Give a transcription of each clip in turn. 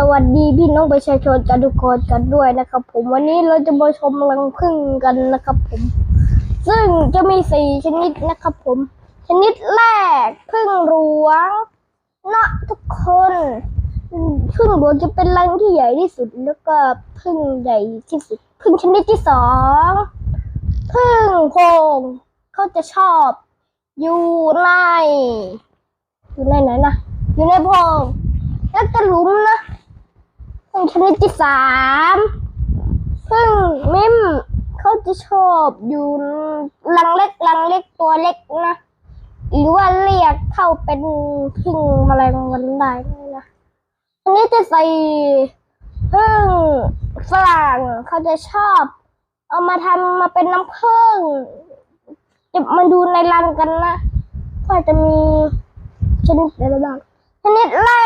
สวัสดีพี่น้องประชาชนกันทุกคนกันด้วยนะครับ ผมวันนี้เราจะมาชมรังผึ้งกันนะครับ ผม ซึ่งจะมีสี่ชนิดนะครับ ผม ชนิดแรกผึ้งหลวงนะทุกคนผึ้งหลวงจะเป็นรังที่ใหญ่ที่สุด แล้วก็ผึ้งใหญ่ที่สุดผึ้งชนิดที่สองผึ้งโพงเขาจะชอบ อยู่ในอยู่ในไหนนะอยู่ในโพงแล้วก็หลุมนะึ่งชนิดที่สามพึ่งมิมเขาจะชอบอยู่รังเล็กรังเล็กตัวเล็กนะ หรือว่าเรียกเข้าเป็นพึ่งแมลงวันได้นะอันนี้จะใส่พึ่งฝรั่งเขาจะชอบ เอามาทำมาเป็นน้ำผึ้งจะมาดูในรังกันนะก็จะมีชนิดอะไรบ้างชนิดแรก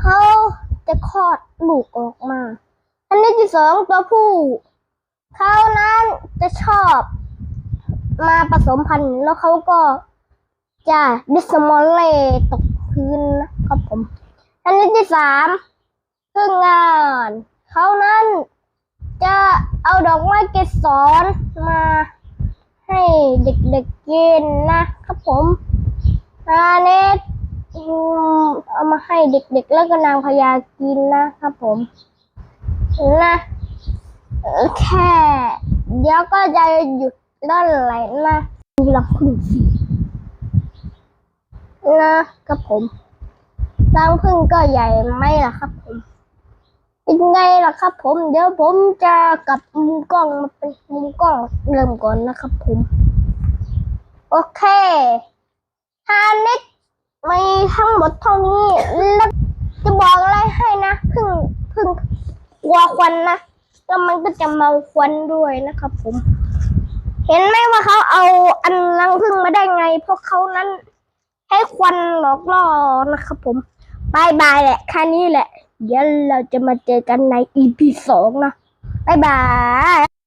เขาจะคลอดลูกออกมาชนิดที่สองตัวผู้ เขานั้นจะชอบมาผสมพันธุ์แล้วเขาก็จะดิสมอลเลตกพื้นนะครับผมชนิดที่สามพึ่งงาน เขานั้นจะเอาดอกไม้เกสรมาให้เด็กๆกินนะครับผมอาเนตอืม เอามาให้เด็กๆ แล้วก็นางพญากินนะครับผมนะแค่เดี๋ยวก็จะหยุดด้านไหลนะดูลำพึ่งสินะครับผมรังพึ่งก็ใหญ่ไหมล่ะครับผมเป็นไงล่ะครับ ผม เดี๋ยวผมจะกลับมุมกล้องมาเป็นมุมกล้องเริ่มก่อนนะครับผม โอเคฮานิ ดมีทั้งหมดเท่านี้แล้วจะบอกอะไรให้นะพึ่งพึ่งกลัวควันนะแล้วมันก็จะเมาควันด้วยนะครับผม เห็นไหมว่าเขาเอาอันรังพึ่งมาได้ไง เพราะเขานั้น ให้ควันหลอกล่อนะครับผมบายบายแหละแค่นี้แหละ เดี๋ยวเราจะมาเจอกันใน EP สองนะบายบาย